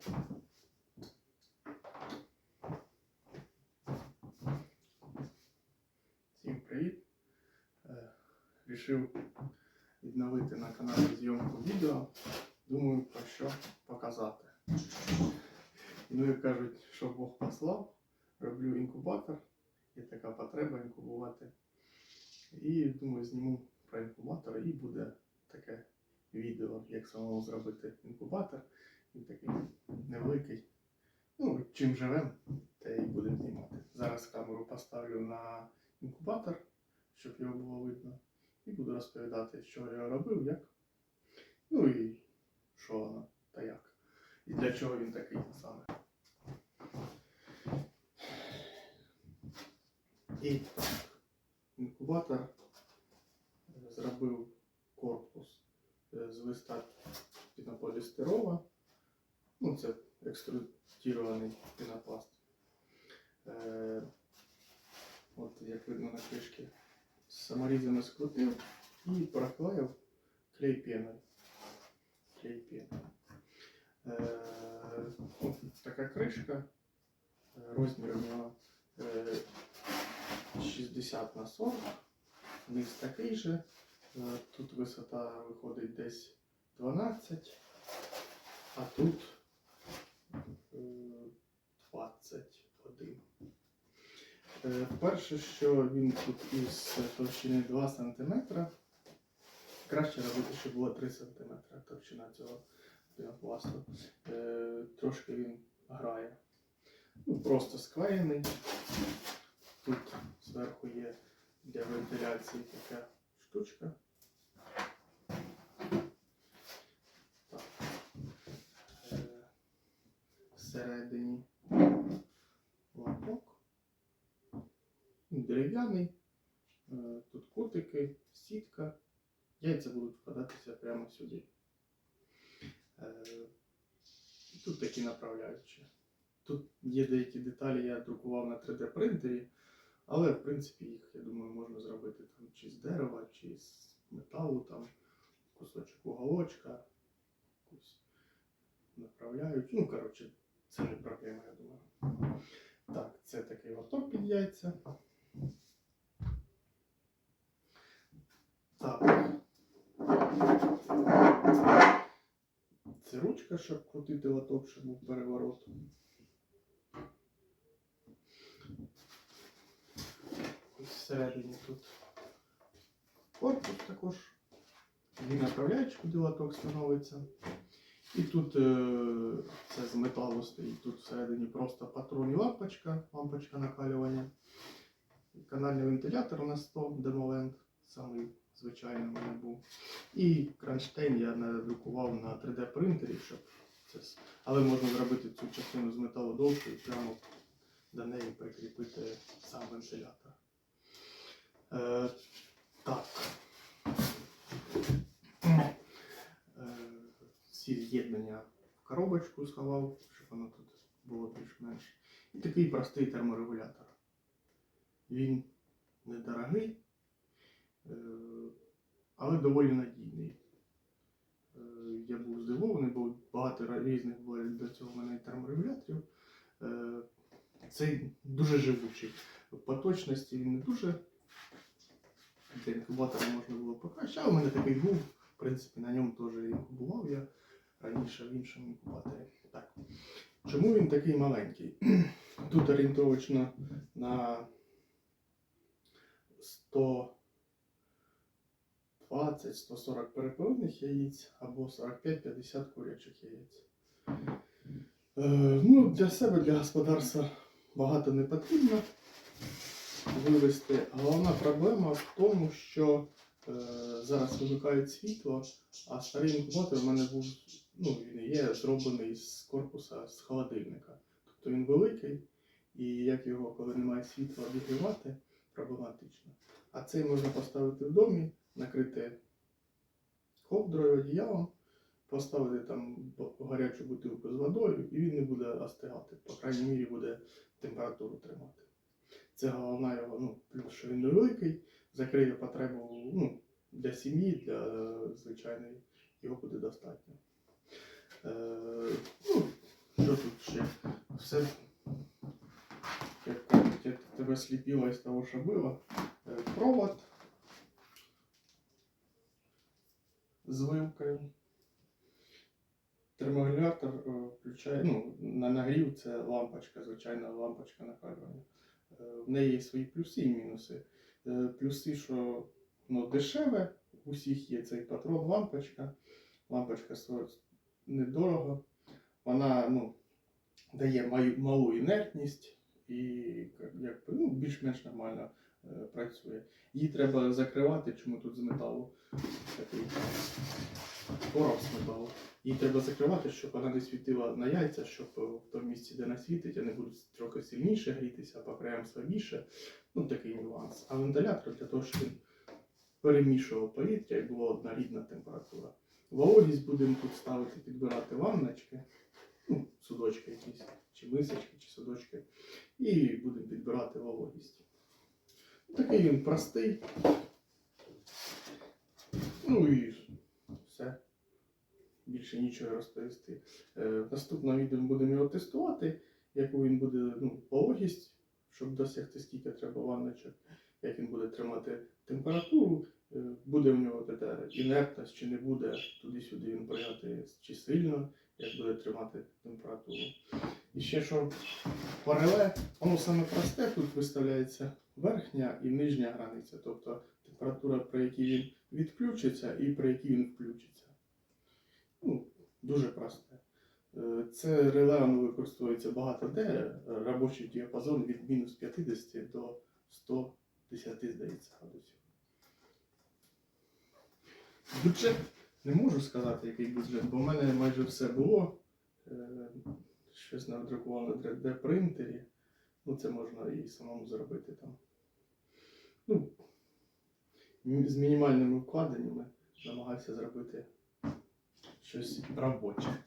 Всім привіт! Е, Рішив відновити на каналі зйомку відео. Думаю, про що показати. Ну, як кажуть, що Бог послав, роблю інкубатор. Є така потреба інкубувати. І думаю, зніму про інкубатор і буде таке відео, як самому зробити інкубатор. Він такий невеликий. Ну, чим живемо, те і будемо знімати. Зараз камеру поставлю на інкубатор, щоб його було видно. І буду розповідати, що я робив, як. Ну і що воно та як. І для чого він такий саме. І інкубатор зробив корпус е, з листа пінополістирова. Ну, це екструдірований пінопласт. Е, От як видно на кришці, саморізами скрутив і проклеїв клей пеною. Клей пеною. Е, така кришка. Е, Розмір у нього е, 60 на 40. Низ такий же. Е, Тут висота виходить десь 12, а тут е, 21. Е, Перше, що він тут із товщини 2 см. Краще робити, щоб було 3 см товщина цього пінопласту. Е, Трошки він грає. Ну, просто склеєний. Тут зверху є для вентиляції така штучка. Так. Е, Всередині лапок. Дерев'яний. Е, Тут кутики, сітка. Яйця будуть вкладатися прямо сюди. Е, Тут такі направляючі. Тут є деякі деталі, я друкував на 3D принтері, але в принципі їх, я думаю, можна зробити там чи з дерева, чи з металу, там кусочок уголочка, якусь направляючу. Ну, коротше, це не проблема, я думаю. Так, це такий лоток під яйця. Так. Це ручка, щоб крутити лоток, щоб був переворот. Всередині тут корпус також. Дві направляючі, куди лоток становиться. І тут е, це з металу стоїть. Тут всередині просто патрон і лампочка, лампочка накалювання. Канальний вентилятор на 100 демоленд, самий звичайний у мене був. І кронштейн я надрукував на 3D принтері, щоб це. Але можна зробити цю частину з металу довше і прямо до неї прикріпити сам вентилятор. Е, так. Е, ці з'єднання в коробочку сховав, щоб воно тут було більш-менш. І такий простий терморегулятор. Він недорогий, е, але доволі надійний. Е, Я був здивований, бо багато різних було до цього в мене терморегуляторів. Е, Цей дуже живучий. По точності він не дуже. Для інкубатора можна було покраще, а у мене такий був. В принципі, на ньому теж інкубував я раніше в іншому інкубаторі. Так. Чому він такий маленький? Тут орієнтовочно на 120-140 перепелиних яєць або 45-50 курячих яєць. Е, ну, для себе, для господарства багато не потрібно вивести. Головна проблема в тому, що е, зараз вимикають світло, а старий інкубатор в мене був, ну він є зроблений з корпуса з холодильника. Тобто він великий, і як його, коли немає світла, обігрівати, проблематично. А цей можна поставити в домі, накрити ковдрою, одіялом, поставити там гарячу бутилку з водою, і він не буде остигати. По крайній мірі буде температуру тримати. Це головна його, ну, плюс, що він невеликий, закриє потребу ну, для сім'ї, для е, звичайної, його буде достатньо. Е, ну, все, як кажуть, як тебе сліпило із того, що було. Е, Провод з вилкою. Терморегулятор е, включає, ну, на нагрів це лампочка, звичайна лампочка накалювання. Е, В неї є свої плюси і мінуси. Плюси, що воно дешеве, у всіх є цей патрон, лампочка. Лампочка стоїть недорого. Вона ну, дає малу інертність і як, ну, більш-менш нормально е, працює. Її треба закривати, чому тут з металу такий короб з металу. Її треба закривати, щоб вона не світила на яйця, щоб е, в тому місці, де вона світить, вони будуть трохи сильніше грітися, а по краям слабіше. Ну, такий нюанс. А вентилятор для того, щоб він перемішував повітря і була однорідна температура. Вологість будемо тут ставити, підбирати ванночки, ну, судочки якісь, чи мисочки, чи судочки, і будемо підбирати вологість. Такий він простий. Ну і все. Більше нічого розповісти. Е, в наступному відео будемо його тестувати, яку він буде ну, вологість, щоб досягти скільки треба ванночок, як він буде тримати температуру, е, буде в нього така інертність чи не буде, туди-сюди він прийняти чи сильно, як буде тримати температуру. І ще що по реле, воно саме просте, тут виставляється верхня і нижня границя, тобто температура, при якій він відключиться і при якій він включиться. Ну, дуже просте. Е, Це реле воно використовується багато де, е, робочий діапазон від мінус 50 до 110, здається, градусів. Бюджет не можу сказати, який бюджет, бо в мене майже все було. Е, Щось надрукувало на 3D принтері. Ну, це можна і самому зробити там. Ну, з мінімальними вкладеннями намагався зробити щось робоче.